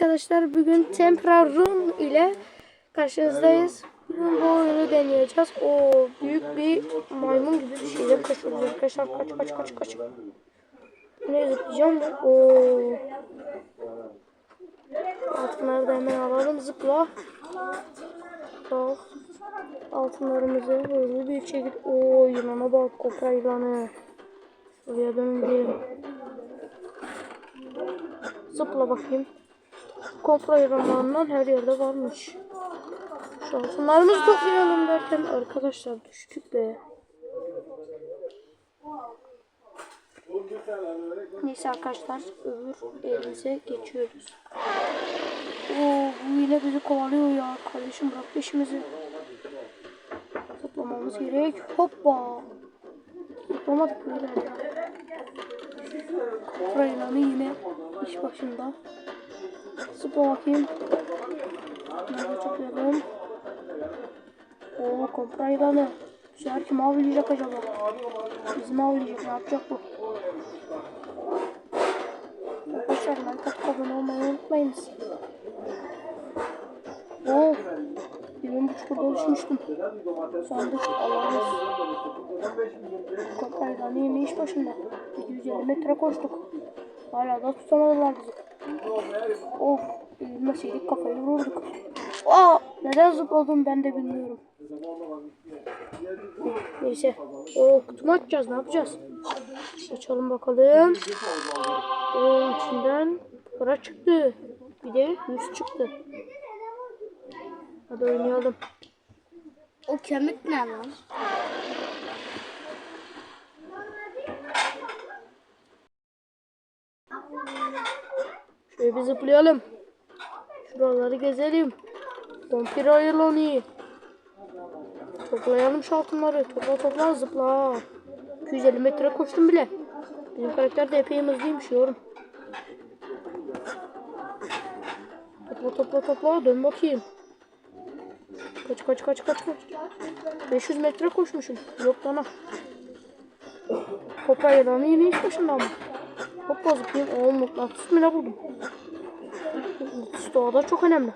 Arkadaşlar bugün Tempera Room ile karşınızdayız. Bugün bu oyunu deneyeceğiz. O büyük bir maymun gibi bir şeyle kaçıyoruz arkadaşlar. Kaç kaç kaç kaç. Ne zıplayacağım? Oo. Altınları da hemen alalım. Zıpla. Al. Altınlarımızı hızlı bir şekilde. Oo yılana bak. Kopra yılanı. Şuraya döndüm. Zıpla bakayım. Komplo yaramanlar her yerde varmış. Şu altınlarımızı toplayalım derken arkadaşlar düştük be. Neyse arkadaşlar öbür elimize geçiyoruz. Oo, bu yine bizi kovalıyor ya. Kardeşim bırak peşimizi. Zıplamamız gerek. Hoppa. Zıplamadık beyler ya. Raylan'ı yine iş başında. Zıpla bakayım. Çıkıyorum? Oo kompraylanı. Bu sefer kim avlayacak acaba? Bizim avlayacak ne yapacak bu? Arkadaşlar like abone olmayı unutmayınız. Oo. Birin buçukta düşmüştüm. Sandık Allah'ız. Kompraylanı yine iş başında. 750 metre koştuk. Hala da tutamadılar bizi. Of, eğilmeseydik kafayı vururduk. Aa, neden zıpladım ben de bilmiyorum. Neyse. O kutumu açacağız, ne yapacağız? Açalım bakalım. O içinden para çıktı. Bir de yüz çıktı. Hadi oynayalım. O kemik ne lan? Şöyle bir zıplayalım. Şuraları gezelim. Vampir ayılanı. Toplayalım şu altınları. Topla topla zıpla. 250 metre koştum bile. Bizim karakter de epey hızlıymış yorum. Topla topla topla dön bakayım. Kaç kaç kaç kaç kaç. 500 metre koşmuşum. Yok bana. Hoppa yılanı yine iş başında. Hoppa zıplayayım. Oo mıknatıs mı ne buldum? Doğada çok önemli.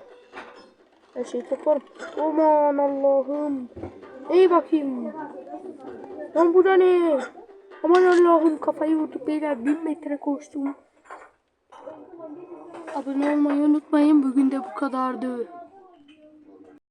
Her şeyi toplarım. Aman Allah'ım. İyi bakayım. Lan bu da ne? Aman Allah'ım kafayı vurduk beyler. Bin metre koştum. Abone olmayı unutmayın. Bugün de bu kadardı.